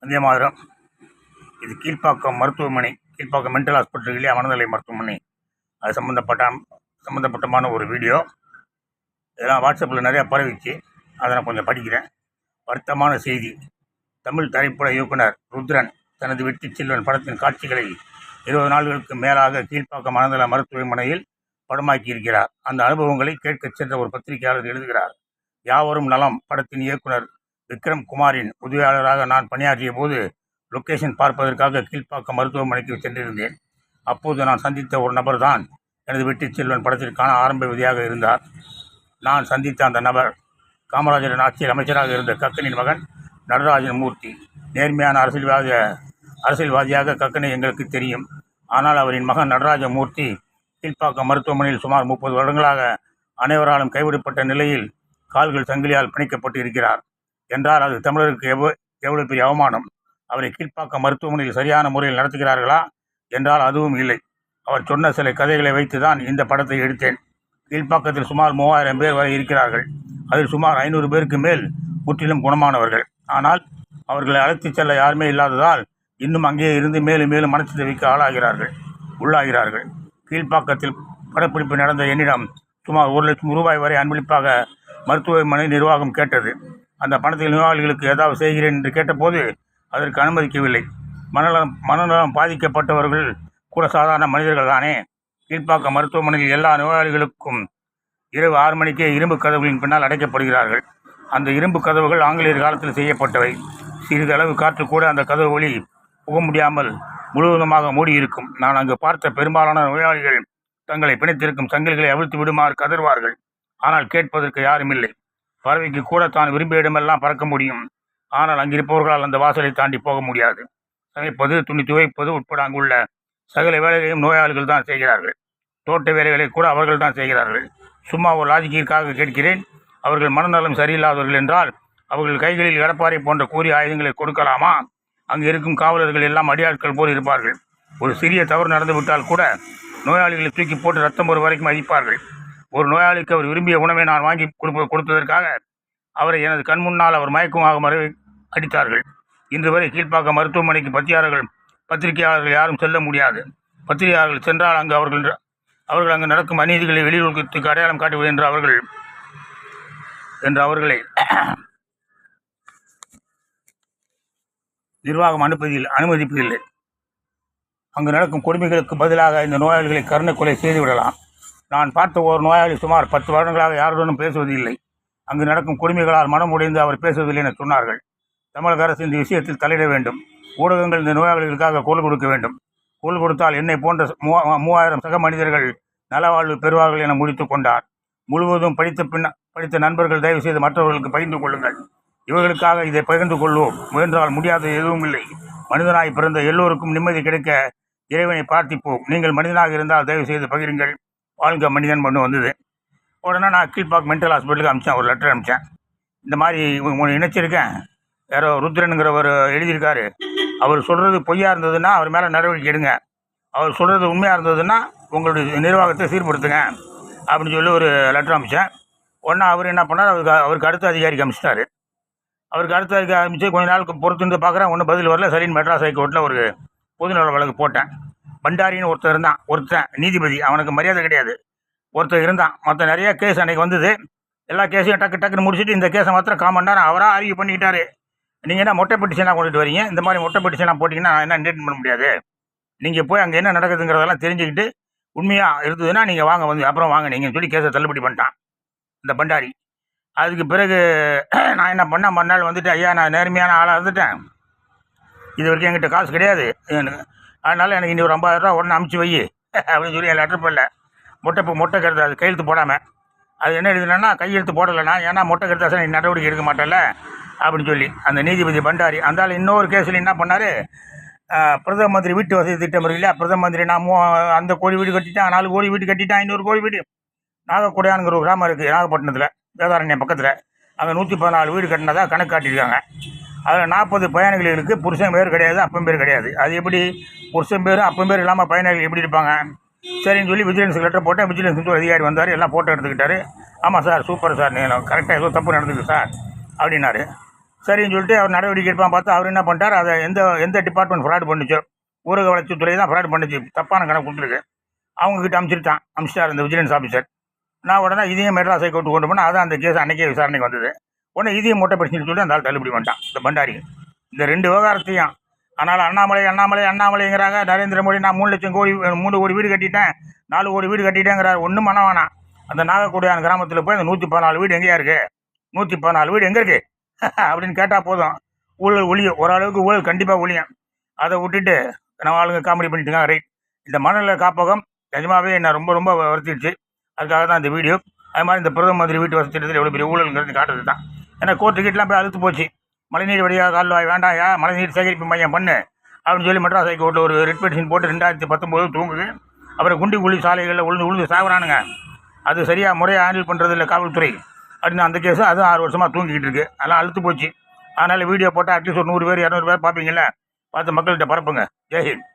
வந்தே மாதிரம். இது கீழ்ப்பாக்கம் மருத்துவமனை கீழ்ப்பாக்கம் மென்டல் ஹாஸ்பிட்டல்களே மனநிலை மருத்துவமனை. அது சம்மந்தப்பட்ட சம்மந்தப்பட்டமான ஒரு வீடியோ. இதெல்லாம் வாட்ஸ்அப்பில் நிறையா பரவிச்சு அதை நான் கொஞ்சம் படிக்கிறேன். வருத்தமான செய்தி. தமிழ் திரைப்பட இயக்குனர் ருத்ரன் தனது வெற்றி செல்வன் படத்தின் காட்சிகளை இருபது நாள்களுக்கு மேலாக கீழ்ப்பாக்கம் மனநல மருத்துவமனையில் படமாக்கியிருக்கிறார். அந்த அனுபவங்களை கேட்கச் சென்ற ஒரு பத்திரிகையாளர் எழுதுகிறார். யாவரும் நலம். படத்தின் இயக்குனர் விக்ரம் குமாரின் உதவியாளராக நான் பணியாற்றிய போது லொக்கேஷன் பார்ப்பதற்காக கீழ்ப்பாக்கம் மருத்துவமனைக்கு சென்றிருந்தேன். அப்போது நான் சந்தித்த ஒரு நபர் தான் எனது வெற்றி செல்வன் படத்திற்கான ஆரம்ப விதியாக இருந்தார். நான் சந்தித்த அந்த நபர் காமராஜரின் ஆட்சியில் அமைச்சராக இருந்த கக்கனின் மகன் நடராஜன் மூர்த்தி. நேர்மையான அரசியல்வாத அரசியல்வாதியாக கக்கனை எங்களுக்கு தெரியும். ஆனால் அவரின் மகன் நடராஜ மூர்த்தி கீழ்ப்பாக்கம் மருத்துவமனையில் சுமார் முப்பது வருடங்களாக அனைவராலும் கைவிடப்பட்ட நிலையில் கால்கள் சங்கிலியால் பிணைக்கப்பட்டு இருக்கிறார். என்றால் அது தமிழருக்கு எவ்வளோ எவ்வளவு பெரிய அவமானம்? அவரை கீழ்ப்பாக்கம் மருத்துவமனையில் சரியான முறையில் நடத்துகிறார்களா? என்றால் அதுவும் இல்லை. அவர் சொன்ன சில கதைகளை வைத்து தான் இந்த படத்தை எடுத்தேன். கீழ்ப்பாக்கத்தில் சுமார் மூவாயிரம் பேர் வரை இருக்கிறார்கள். அதில் சுமார் ஐநூறு பேருக்கு மேல் முற்றிலும் குணமானவர்கள். ஆனால் அவர்களை அழைத்துச் செல்ல யாருமே இல்லாததால் இன்னும் அங்கேயே இருந்து மேலும் மேலும் மனச்சிதைவுக்கு ஆளாகிறார்கள் உள்ளாகிறார்கள். கீழ்ப்பாக்கத்தில் படப்பிடிப்பு நடந்த என்னிடம் சுமார் ஒரு லட்சம் ரூபாய் வரை அன்பளிப்பாக மருத்துவமனை நிர்வாகம் கேட்டது. அந்த பணத்தில் நோயாளிகளுக்கு ஏதாவது செய்கிறேன் என்று கேட்டபோது அதற்கு அனுமதிக்கவில்லை. மனநலம் மனநலம் பாதிக்கப்பட்டவர்கள் கூட சாதாரண மனிதர்கள் தானே? கீழ்ப்பாக்கம் மருத்துவமனையில் எல்லா நோயாளிகளுக்கும் இரவு ஆறு மணிக்கே இரும்பு கதவுகளின் பின்னால் அடைக்கப்படுகிறார்கள். அந்த இரும்பு கதவுகள் ஆங்கிலேயர் காலத்தில் செய்யப்பட்டவை. சிறிதளவு காற்று கூட அந்த கதவு வழி புக முடியாமல் முழுவதுமாக மூடியிருக்கும். நான் அங்கு பார்த்த பெரும்பாலான நோயாளிகள் தங்களை பிணைத்திருக்கும் சங்கிலிகளை அவிழ்த்து விடுமாறு கதர்வார்கள் ஆனால் கேட்பதற்கு யாரும் இல்லை. பறவைக்கு கூட தான் விரும்பிய இடமெல்லாம் பறக்க முடியும். ஆனால் அங்கிருப்பவர்களால் அந்த வாசலை தாண்டி போக முடியாது. சமைப்பது துணி துவைப்பது உட்பட அங்குள்ள சகல வேலைகளையும் நோயாளிகள் தான் செய்கிறார்கள். தோட்ட வேலைகளை கூட அவர்கள் தான் செய்கிறார்கள். சும்மா ஒரு லாஜிக்கிற்காக கேட்கிறேன். அவர்கள் மனநலம் சரியில்லாதவர்கள் என்றால் அவர்கள் கைகளில் எடப்பாறை போன்ற கூறிய ஆயுதங்களை கொடுக்கலாமா? அங்கு இருக்கும் காவலர்கள் எல்லாம் அடியாட்கள் போல் இருப்பார்கள். ஒரு சிறிய தவறு நடந்துவிட்டால் கூட நோயாளிகளை தூக்கி போட்டு ரத்தம் ஒரு வரைக்கும் அழிப்பார்கள் ஒரு நோயாளிக்கு அவர் விரும்பிய உணவை நான் வாங்கி கொடுப்ப கொடுத்ததற்காக அவரை எனது கண் முன்னால் அவர் மயக்கமாக மறு அடித்தார்கள். இன்று வரை கீழ்ப்பாக்கம் மருத்துவமனைக்கு பத்தியாளர்கள் பத்திரிகையாளர்கள் யாரும் செல்ல முடியாது. பத்திரிகையாளர்கள் சென்றால் அங்கு அவர்கள் அவர்கள் அங்கு நடக்கும் அநீதிகளை வெளியுறவுக்கு அடையாளம் காட்டுவது என்று அவர்கள் என்று அவர்களை நிர்வாகம் அனுப்பதில் அனுமதிப்பதில்லை. அங்கு நடக்கும் கொடுமைகளுக்கு பதிலாக இந்த நோயாளிகளை கருணை கொலை செய்துவிடலாம் நான் பார்த்த ஒரு நோயாளி சுமார் பத்து வருடங்களாக யாருடனும் பேசுவதில்லை. அங்கு நடக்கும் கொடுமைகளால் மனம் உடைந்து அவர் பேசுவதில்லை என சொன்னார்கள். தமிழக அரசு இந்த விஷயத்தில் தலையிட வேண்டும். ஊடகங்கள் இந்த நோயாளிகளுக்காக குரல் கொடுக்க வேண்டும். குரல் கொடுத்தால் என்னை போன்ற மூவா- மூவாயிரம் சக மனிதர்கள் நலவாழ்வு பெறுவார்கள் என முடித்து கொண்டார். முழுவதும் படித்த பின்ன படித்த நண்பர்கள் தயவு செய்து மற்றவர்களுக்கு பகிர்ந்து கொள்ளுங்கள். இவர்களுக்காக இதை பகிர்ந்து கொள்வோம். முயன்றால் முடியாத எதுவும் இல்லை. மனிதனாய் பிறந்த எல்லோருக்கும் நிம்மதி கிடைக்க இறைவனை பிரார்த்திப்போம். நீங்கள் மனிதனாக இருந்தால் தயவு செய்து பகிருங்கள். வாழ்க மனிதன் பண்ணு வந்தது. உடனே நான் கீழ்பாக் மென்டல் ஹாஸ்பிட்டலுக்கு அனுப்பிச்சேன் ஒரு லெட்டர் அனுப்பிச்சேன் இந்த மாதிரி உங்களை இணைச்சிருக்கேன். யாரோ ருத்ரனுங்கிறவர் எழுதியிருக்காரு. அவர் சொல்கிறது பொய்யா இருந்ததுன்னா அவர் மேலே நடவடிக்கை எடுங்க. அவர் சொல்கிறது உண்மையாக இருந்ததுன்னா உங்களுடைய நிர்வாகத்தை சீர்படுத்துங்க அப்படின்னு சொல்லி ஒரு லெட்டர் அனுப்பிச்சேன் உடனே அவர் என்ன பண்ணார்? அவருக்கு அவருக்கு அடுத்த அதிகாரிக்கு அனுப்பிச்சிட்டாரு அவருக்கு அடுத்த அதிகாரி அனுப்பிச்சு கொஞ்ச நாளுக்கு பொறுத்து இருந்து பார்க்குறேன் ஒன்றும் பதில் வரல. சரின்னு மெட்ராஸ் ஹைகோர்ட்டில் ஒரு பொதுநல வழக்கு போட்டேன். பண்டாரின்னு ஒருத்தர் இருந்தான். ஒருத்தன் நீதிபதி. அவனுக்கு மரியாதை கிடையாது. ஒருத்தர் இருந்தான். மற்ற நிறைய கேஸ் அன்றைக்கி வந்தது. எல்லா கேஸையும் டக்கு டக்குன்னு முடிச்சுட்டு இந்த கேஸை மாத்திரம் காமன் நேரம் அவராக அறிவு பண்ணிக்கிட்டாரு. நீங்கள் என்ன மொட்டை பெட்டிஷனாக கொண்டுட்டு வரீங்க? இந்த மாதிரி மொட்டை பெட்டிஷனாக போட்டிங்கன்னா என்ன டேட் பண்ண முடியாது? நீங்கள் போய் அங்கே என்ன நடக்குதுங்கிறதெல்லாம் தெரிஞ்சுக்கிட்டு உண்மையாக இருந்ததுன்னா நீங்கள் வாங்க வந்து அப்புறம் வாங்க. நீங்கள் சொல்லி கேஸை தள்ளுபடி பண்ணிட்டான். இந்த பண்டாரி. அதுக்கு பிறகு நான் என்ன பண்ணேன்? மறுநாள் வந்துட்டு ஐயா நான் நேர்மையான ஆளாக இருந்துட்டேன். இது வரைக்கும் என்கிட்ட காசு கிடையாது. அதனால் எனக்கு இனி ஒரு ஐம்பதாயிரரூவா உடனே அமுச்சு வை அப்படின்னு சொல்லி என் லெட்டர் பண்ணல மொட்டை இப்போ மொட்டை கருத்து அது கையெழுத்து போடாமல் அது என்ன எழுதுனா கையெழுத்து போடலைண்ணா ஏன்னா மொட்டை கருத்தாசன் நீ நடவடிக்கை எடுக்க மாட்டேல்ல அப்படின்னு சொல்லி. அந்த நீதிபதி பண்டாரி அந்த இன்னொரு கேஸில் என்ன பண்ணார்? பிரதம மந்திரி வீட்டு வசதி திட்டம் இருக்கு இல்லையா? பிரதம மந்திரி நான் மூ அந்த கோடி வீடு கட்டிட்டேன் நாலு கோடி வீடு கட்டிட்டேன் ஐநூறு கோடி வீடு. நாகக்குடையானுங்கிற ஒரு கிராமம் இருக்குது நாகப்பட்டினத்தில் வேதாரண்யம் பக்கத்தில். அங்கே நூற்றி பதினாலு வீடு கட்டினதா கணக்கு காட்டியிருக்காங்க. அதில் நாற்பது பயணிகளுக்கு புருஷன் பேர் கிடையாது அப்பன் பேர் கிடையாது. அது எப்படி? புருஷன் பேர் அப்பன் பேர் இல்லாமல் பயணிகள் எப்படி இருப்பாங்க? சரின்னு சொல்லி விஜிலன்ஸ் லெட்டர் போட்டேன் விஜிலன்ஸ் ஒரு அதிகாரி வந்தார் எல்லாம் ஃபோட்டோ எடுத்துக்கிட்டாரு. ஆமாம் சார் சூப்பர் சார் நீங்கள் கரெக்டாக ஏதோ தப்பு நடந்துருக்கு சார் அப்படின்னாரு. சரின்னு சொல்லிட்டு அவர் நடவடிக்கை எடுப்பான் பார்த்து அவர் என்ன பண்ணிட்டார்? அதை எந்த எந்த டிபார்ட்மெண்ட் ஃப்ராட் பண்ணுச்சோ? ஊரக வளர்ச்சித்துறை தான் ஃப்ராட் பண்ணுச்சு. தப்பான கணக்கு கொடுத்துருக்கு. அவங்கக்கிட்ட அனுப்பிச்சிட்டான் அமிச்சிட்டார் இந்த விஜிலன்ஸ் ஆஃபீஸர் நான் உடனே இதையும் மெட்ராஸ் ஹைகோர்ட்டு கொண்டு போனால் அதான் அந்த கேஸ் அன்றைக்கே விசாரணைக்கு வந்தது. உடனே இதையும் மூட்டை பிரச்சனை சொல்லி அந்த ஆள் தள்ளுபடி பண்ணிட்டான். இந்த பண்டாரி. இந்த ரெண்டு விவகாரத்தையும். ஆனால் அண்ணாமலை அண்ணாமலை அண்ணாமலைங்கிறாங்க. நரேந்திர மோடி நான் மூணு லட்சம் கோடி மூணு கோடி வீடு கட்டிட்டேன். நாலு கோடி வீடு கட்டிட்டேங்கிறார். ஒன்றும் பண்ண வேணாம். அந்த நாகக்குடியான கிராமத்தில் போய் அந்த நூற்றி பதினாலு வீடு எங்கேயா இருக்கு? நூற்றி பதினாலு வீடு எங்கே இருக்கு? அப்படின்னு கேட்டால் போதும். ஊழல் ஒழியும். ஓரளவுக்கு ஊழல் கண்டிப்பாக ஒழியும். அதை விட்டுட்டு நம்ம ஆளுங்க காமெடி பண்ணிட்டு இருக்காங்க. ரைட் இந்த மனநல காப்பகம் நிஜமாவே என்ன ரொம்ப ரொம்ப வருத்திடுச்சு. அதுக்காக தான் இந்த வீடியோ. அது மாதிரி இந்த பிரதம மந்திரி வீட்டு வசதி திட்டத்தில் எவ்வளோ பெரிய ஊழல்ங்கிறது காட்டுறது தான் ஏன்னா கோர்ட்டு கிட்டலாம் போய் அழுத்து போச்சு. மழைநீர் வழியாக கால்வாய் வேண்டாயா? மழைநீர் சேகரிப்பு மையம் பண்ணு. அப்படின்னு சொல்லி மெட்ராஸ் ஹைகோர்ட்டில் ஒரு ரெட் பெட்டிஷன் போட்டு ரெண்டாயிரத்தி பத்தொம்போது தூங்குது. அப்புறம் குண்டி குழி சாலைகளில் உழுந்து உழுந்து சாகுறானுங்க. அது சரியாக முறையாக ஹேண்டில் பண்ணுறது இல்லை காவல்துறை. அப்படின்னு அந்த கேஸு அதுவும் ஆறு வருஷமாக தூங்கிக்கிட்டு இருக்குது அதெல்லாம் அழுத்து போச்சு. அதனால் வீடியோ போட்டால் அட்லீஸ்ட் ஒரு நூறு பேர் இரநூறு பேர் பார்ப்பீங்களே பார்த்து மக்கள்கிட்ட பரப்புங்க. ஜெய்ஹிந்த்